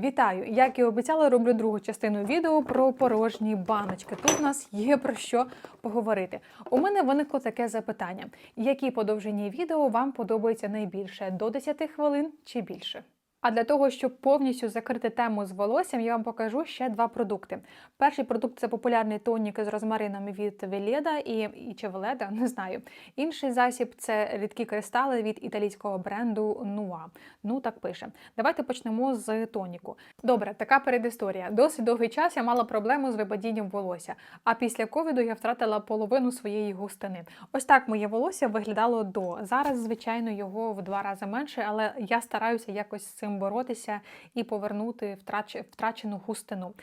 Вітаю! Як і обіцяла, роблю другу частину відео про порожні баночки. Тут у нас є про що поговорити. У мене виникло таке запитання: які подовжені відео вам подобаються найбільше до 10 хвилин чи більше? А для того, щоб повністю закрити тему з волоссям, я вам покажу ще два продукти. Перший продукт це популярний тонік з розмарином від Веледа і, і чи Веледа, не знаю. Інший засіб це рідкі кристали від італійського бренду Nua. Ну так пише. Давайте почнемо з тоніку. Добре, така передісторія. Досить довгий час я мала проблему з випадінням волосся. А після ковіду я втратила половину своєї густини. Ось так моє волосся виглядало до. Зараз, звичайно, його в два рази менше, але я стараюся якось з цим боротися і повернути втрач- втрачену густину.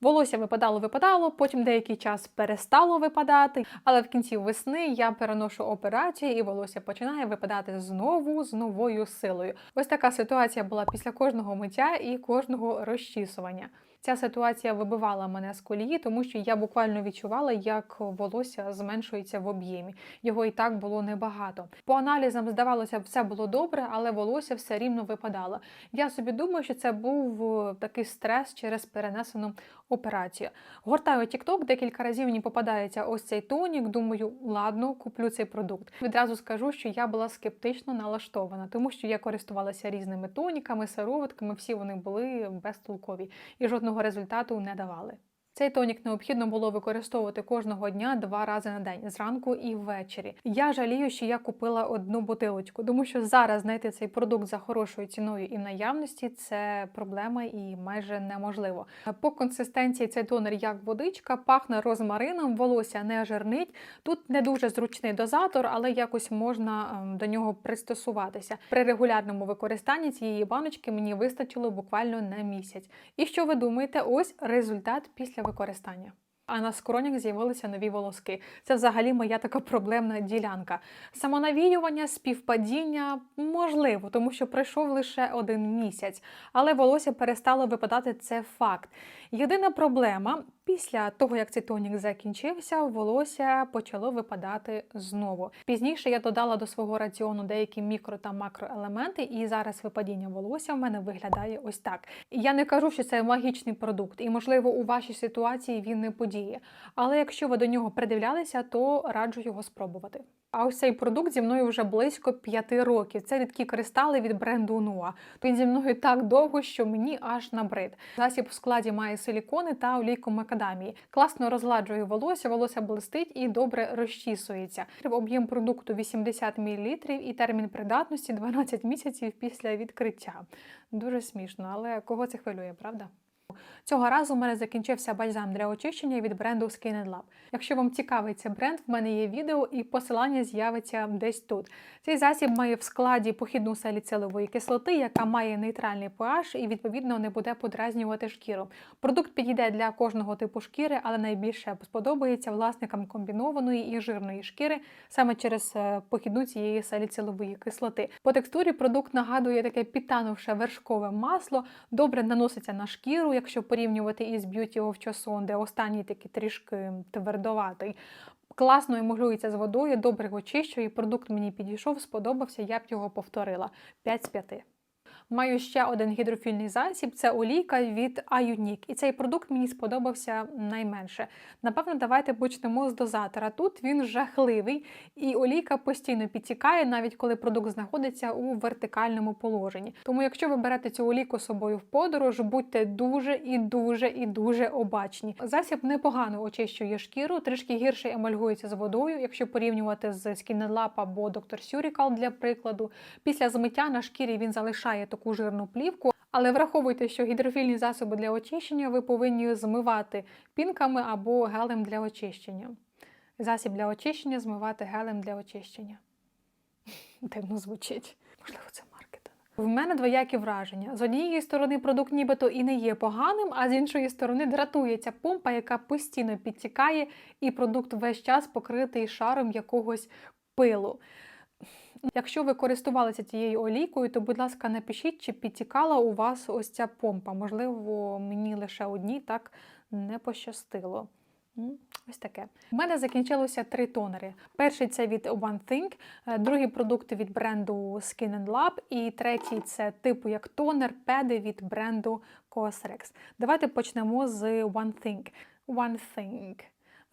Волосся випадало, випадало, потім деякий час перестало випадати, але в кінці весни я переношу операцію, і волосся починає випадати знову з новою силою. Ось така ситуація була після кожного миття і кожного розчісування. Ця ситуація вибивала мене з колії, тому що я буквально відчувала, як волосся зменшується в об'ємі. Його і так було небагато. По аналізам здавалося, все було добре, але волосся все рівно випадало. Я собі думаю, що це був е, такий стрес через перенесену операцію. Гортаю TikTok, декілька разів мені попадається ось цей тонік. Думаю, ладно, куплю цей продукт. Відразу скажу, що я була скептично налаштована, тому що я користувалася різними тоніками, сироватками, всі вони були безтолкові і жодного результату не давали. Цей тонік необхідно було використовувати кожного дня два рази на день, зранку і ввечері. Я жалію, що я купила одну бутилочку, тому що зараз знайти цей продукт за хорошою ціною і в наявності це проблема і майже неможливо. По консистенції цей тонер як водичка, пахне розмарином, волосся не жирнить. Тут не дуже зручний дозатор, але якось можна ем, до нього пристосуватися. При регулярному використанні цієї баночки мені вистачило буквально на місяць. І що ви думаєте? Ось результат після використання. А на скронях з'явилися нові волоски. Це взагалі моя така проблемна ділянка. Самонавіювання, співпадіння можливо, тому що пройшов лише один місяць, але волосся перестало випадати. Це факт. Єдина проблема після того, як цей тонік закінчився, волосся почало випадати знову. Пізніше я додала до свого раціону деякі мікро та макроелементи, і зараз випадіння волосся в мене виглядає ось так. Я не кажу, що це магічний продукт, і можливо у вашій ситуації він не подіє. Але якщо ви до нього придивлялися, то раджу його спробувати. А ось цей продукт зі мною вже близько п'яти років. Це рідкі кристали від бренду Nua. Він зі мною так довго, що мені аж набрид. Засіб в складі має силікони та олійку макадамії. Класно розгладжує волосся, волосся блистить і добре розчісується. Об'єм продукту 80 мл і термін придатності 12 місяців після відкриття. Дуже смішно, але кого це хвилює, правда? Цього разу у мене закінчився бальзам для очищення від бренду Skin Lab. Якщо вам цікавий цей бренд, в мене є відео і посилання з'явиться десь тут. Цей засіб має в складі похідну саліцилової кислоти, яка має нейтральний pH і відповідно не буде подразнювати шкіру. Продукт підійде для кожного типу шкіри, але найбільше сподобається власникам комбінованої і жирної шкіри саме через е, похідну цієї саліцилової кислоти. По текстурі продукт нагадує таке підтанувше вершкове масло, добре наноситься на шкіру, якщо порівнювати із Beauty of Chosun, де останній такий трішки твердоватий. Класно емулюється з водою, добре очищує. Продукт мені підійшов, сподобався, я б його повторила. 5 з 5. Маю ще один гідрофільний засіб це олійка від Ayunique. І цей продукт мені сподобався найменше. Напевно, давайте почнемо з дозатора. Тут він жахливий, і олійка постійно підтікає, навіть коли продукт знаходиться у вертикальному положенні. Тому, якщо ви берете цю олійку з собою в подорож, будьте дуже і дуже і дуже обачні. Засіб непогано очищує шкіру, трішки гірше емальгується з водою, якщо порівнювати з Skin Lab або Dr. Surical, для прикладу. Після змиття на шкірі він залишає таку жирну плівку. Але враховуйте, що гідрофільні засоби для очищення ви повинні змивати пінками або гелем для очищення. Засіб для очищення змивати гелем для очищення. Дивно звучить. Можливо, це маркетинг. В мене двоякі враження. З однієї сторони, продукт нібито і не є поганим, а з іншої сторони дратується помпа, яка постійно підтікає, і продукт весь час покритий шаром якогось пилу. Якщо ви користувалися цією олійкою, то, будь ласка, напишіть, чи підтікала у вас ось ця помпа. Можливо, мені лише одній так не пощастило. Ось таке. У мене закінчилося три тонери. Перший це від One Thing, е, другий продукт від бренду Skin Lab, і третій це типу як тонер, педи від бренду Cosrx. Давайте почнемо з One Thing. One Thing.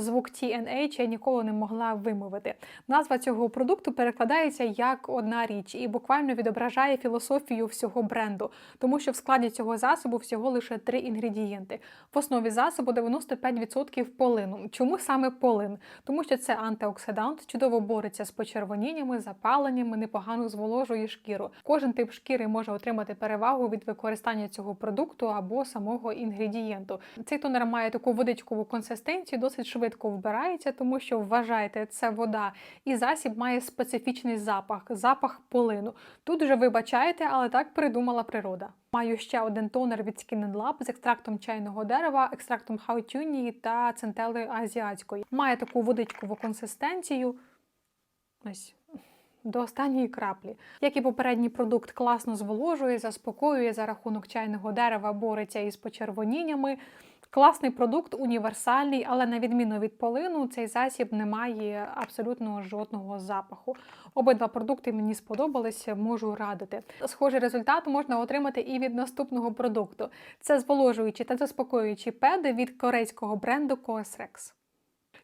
Звук TNH я ніколи не могла вимовити. Назва цього продукту перекладається як одна річ і буквально відображає філософію всього бренду, тому що в складі цього засобу всього лише три інгредієнти. В основі засобу 95% полину. Чому саме полин? Тому що це антиоксидант, чудово бореться з почервоніннями, запаленнями, непогано зволожує шкіру. Кожен тип шкіри може отримати перевагу від використання цього продукту або самого інгредієнту. Цей тонер має таку водичкову консистенцію, досить швидко вбирається, тому що вважайте, це вода, і засіб має специфічний запах, запах полину. Тут вже вибачайте, але так придумала природа. Маю ще один тонер від Skin Lab з екстрактом чайного дерева, екстрактом хаутюнії та центели азіатської. Має таку водичкову консистенцію. Ось. До останньої краплі. Як і попередній продукт класно зволожує, заспокоює за рахунок чайного дерева, бореться із почервоніннями. Класний продукт, універсальний, але на відміну від полину, цей засіб не має абсолютно жодного запаху. Обидва продукти мені сподобалися, можу радити. Схожий результат можна отримати і від наступного продукту. Це зволожуючі та заспокоюючі педи від корейського бренду Cosrx.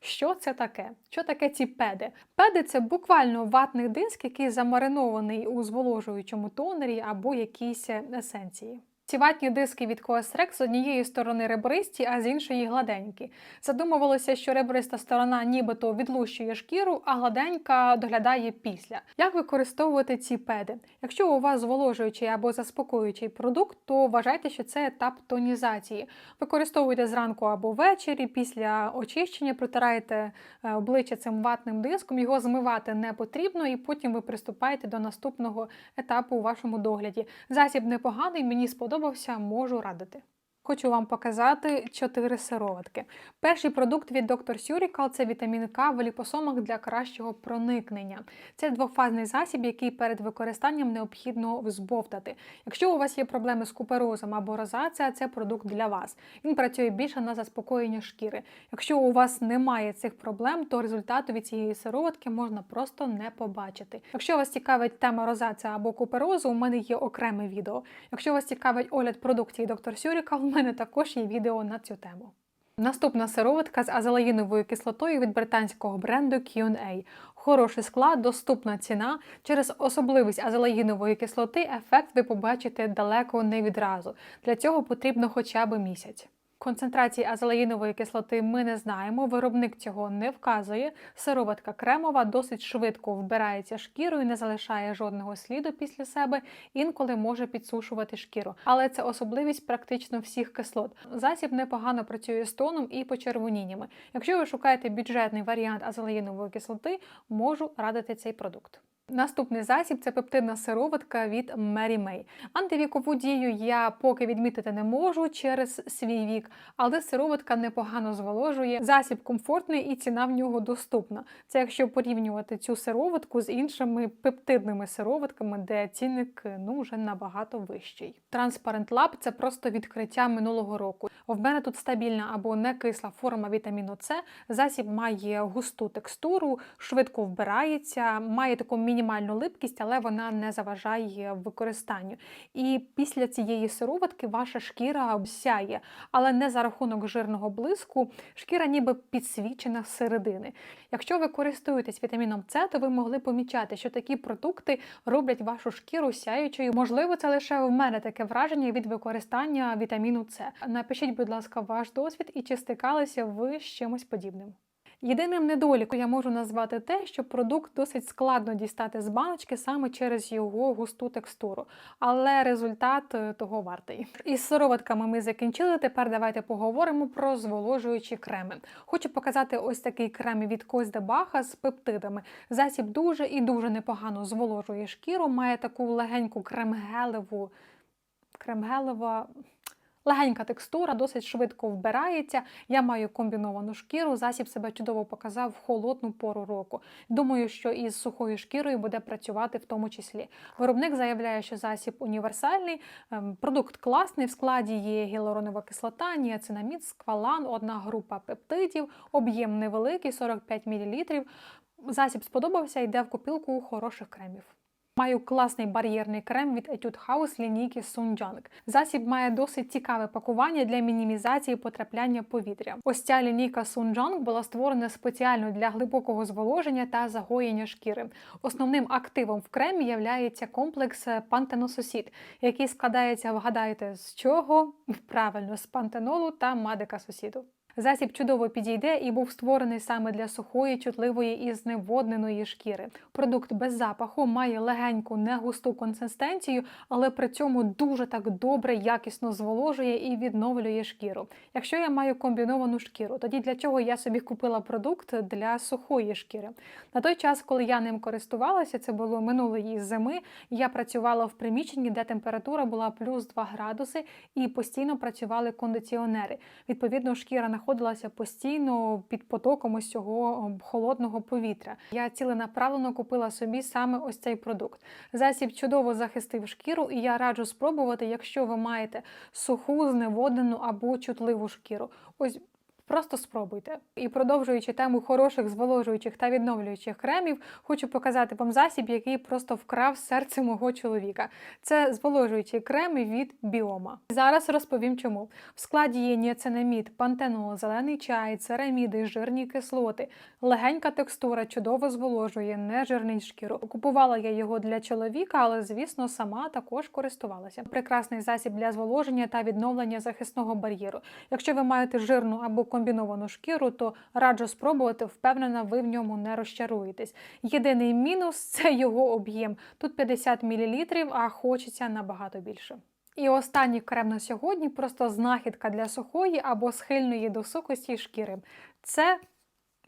Що це таке? Що таке ці педи? Педи це буквально ватний диск, який замаринований у зволожуючому тонері або якійсь есенції. Ці ватні диски від Coesrex з однієї сторони ребристі, а з іншої гладенькі. Задумувалося, що ребриста сторона нібито відлущує шкіру, а гладенька доглядає після. Як використовувати ці педи? Якщо у вас зволожуючий або заспокоюючий продукт, то вважайте, що це етап тонізації. Використовуйте зранку або ввечері, після очищення протираєте е, обличчя цим ватним диском, його змивати не потрібно, і потім ви приступаєте до наступного етапу у вашому догляді. Засіб непоганий, мені сподобався сподобався, можу радити. Хочу вам показати чотири сироватки. Перший продукт від Dr. Surical – це вітамін К в ліпосомах для кращого проникнення. Це двофазний засіб, який перед використанням необхідно взбовтати. Якщо у вас є проблеми з куперозом або розація, це продукт для вас. Він працює більше на заспокоєння шкіри. Якщо у вас немає цих проблем, то результату від цієї сироватки можна просто не побачити. Якщо вас цікавить тема розація або куперозу, у мене є окреме відео. Якщо вас цікавить огляд продуктів Dr. Surical, мене також є відео на цю тему. Наступна сироватка з азелаїновою кислотою від британського бренду Q&A. Хороший склад, доступна ціна. Через особливість азелаїнової кислоти ефект ви побачите далеко не відразу. Для цього потрібно хоча б місяць. Концентрації азелаїнової кислоти ми не знаємо, виробник цього не вказує. Сироватка кремова досить швидко вбирається шкірою, не залишає жодного сліду після себе, інколи може підсушувати шкіру. Але це особливість практично всіх кислот. Засіб непогано працює з тоном і почервоніннями. Якщо ви шукаєте бюджетний варіант азелаїнової кислоти, можу радити цей продукт. Наступний засіб це пептидна сироватка від Mary May. Антивікову дію я поки відмітити не можу через свій вік, але сироватка непогано зволожує. Засіб комфортний і ціна в нього доступна. Це якщо порівнювати цю сироватку з іншими пептидними сироватками, де цінник ну вже набагато вищий. Transparent Lab – це просто відкриття минулого року. В мене тут стабільна або не кисла форма вітаміну С. Засіб має густу текстуру, швидко вбирається, має таку мінімальну липкість, але вона не заважає використанню. І після цієї сироватки ваша шкіра сяє, але не за рахунок жирного блиску, шкіра ніби підсвічена зсередини. Якщо ви користуєтесь вітаміном С, то ви могли помічати, що такі продукти роблять вашу шкіру сяючою. Можливо, це лише в мене таке враження від використання вітаміну С. Напишіть, будь ласка, ваш досвід і чи стикалися ви з чимось подібним. Єдиним недоліком я можу назвати те, що продукт досить складно дістати з баночки саме через його густу текстуру, але результат е, того вартий. Із сироватками ми закінчили. Тепер давайте поговоримо про зволожуючі креми. Хочу показати ось такий крем від Кось Баха з пептидами. Засіб дуже і дуже непогано зволожує шкіру, має таку легеньку кремгелеву, кремгелева Легенька текстура, досить швидко вбирається. Я маю комбіновану шкіру. Засіб себе чудово показав в холодну пору року. Думаю, що із сухою шкірою буде працювати в тому числі. Виробник заявляє, що засіб універсальний, ем, продукт класний. В складі є гіалуронова кислота, ніацинамід, сквалан, одна група пептидів, об'єм невеликий, 45 мл. Засіб сподобався, йде в копілку хороших кремів. Маю класний бар'єрний крем від Etude House лінійки Sunjang. Засіб має досить цікаве пакування для мінімізації потрапляння повітря. Ось ця лінійка Sunjang була створена спеціально для глибокого зволоження та загоєння шкіри. Основним активом в кремі є комплекс пантенососід, який складається, вгадайте, з чого? Правильно, з пантенолу та мадикасосіду. Засіб чудово підійде і був створений саме для сухої, чутливої і зневодненої шкіри. Продукт без запаху має легеньку, негусту консистенцію, але при цьому дуже так добре, якісно зволожує і відновлює шкіру. Якщо я маю комбіновану шкіру, тоді для чого я собі купила продукт для сухої шкіри? На той час, коли я ним користувалася, це було минулої зими. Я працювала в приміщенні, де температура була плюс 2 градуси, і постійно працювали кондиціонери. Відповідно, шкіра знаходилася постійно під потоком ось цього холодного повітря. Я ціленаправленно купила собі саме ось цей продукт. Засіб чудово захистив шкіру, і я раджу спробувати, якщо ви маєте суху, зневоднену або чутливу шкіру. Ось Просто спробуйте. І продовжуючи тему хороших зволожуючих та відновлюючих кремів, хочу показати вам засіб, який просто вкрав серце мого чоловіка. Це зволожуючий крем від біома. Зараз розповім чому. В складі є ніацинамід, пантенол, зелений чай, цераміди, жирні кислоти, легенька текстура, чудово зволожує, не жирнить шкіру. Купувала я його для чоловіка, але, звісно, сама також користувалася. Прекрасний засіб для зволоження та відновлення захисного бар'єру. Якщо ви маєте жирну або комбіновану шкіру, то раджу спробувати, впевнена, ви в ньому не розчаруєтесь. Єдиний мінус це його об'єм. Тут 50 мл, а хочеться набагато більше. І останній крем на сьогодні просто знахідка для сухої або схильної до сухості шкіри. Це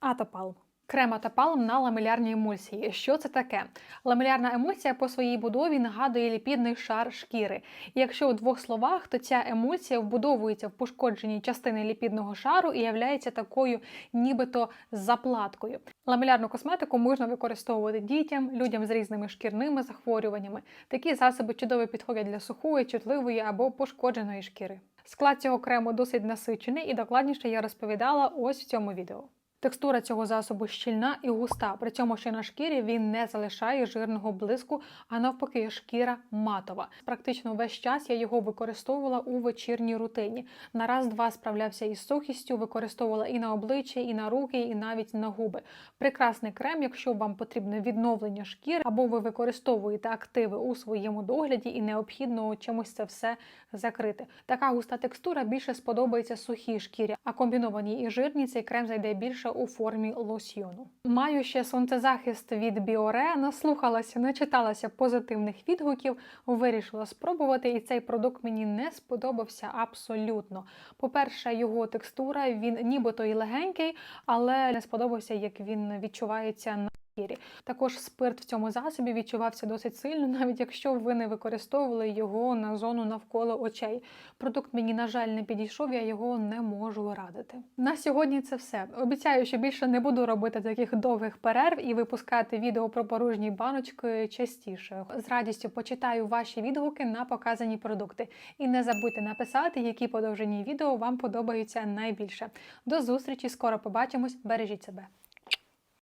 атопал. Крема та палм на ламелярній емульсії. Що це таке? Ламелярна емульсія по своїй будові нагадує ліпідний шар шкіри. І якщо у двох словах, то ця емульсія вбудовується в пошкодженій частини ліпідного шару і являється такою, нібито заплаткою. Ламелярну косметику можна використовувати дітям, людям з різними шкірними захворюваннями. Такі засоби чудово підходять для сухої, чутливої або пошкодженої шкіри. Склад цього крему досить насичений і докладніше я розповідала ось в цьому відео. Текстура цього засобу щільна і густа, при цьому ще на шкірі він не залишає жирного блиску, а навпаки, шкіра матова. Практично весь час я його використовувала у вечірній рутині. На раз-два справлявся із сухістю, використовувала і на обличчя, і на руки, і навіть на губи. Прекрасний крем, якщо вам потрібне відновлення шкіри, або ви використовуєте активи у своєму догляді і необхідно чимось це все закрити. Така густа текстура більше сподобається сухій шкірі, а комбінованій і жирній цей крем зайде більше у формі лосьйону. Маю ще сонцезахист від Біоре, наслухалася, начиталася позитивних відгуків, вирішила спробувати, і цей продукт мені не сподобався абсолютно. По-перше, його текстура, він нібито і легенький, але не сподобався, як він відчувається на шкірі. Також спирт в цьому засобі відчувався досить сильно, навіть якщо ви не використовували його на зону навколо очей. Продукт мені, на жаль, не підійшов, я його не можу радити. На сьогодні це все. Обіцяю, що більше не буду робити таких довгих перерв і випускати відео про порожні баночки частіше. З радістю почитаю ваші відгуки на показані продукти. І не забудьте написати, які подовжені відео вам подобаються найбільше. До зустрічі! Скоро побачимось! Бережіть себе!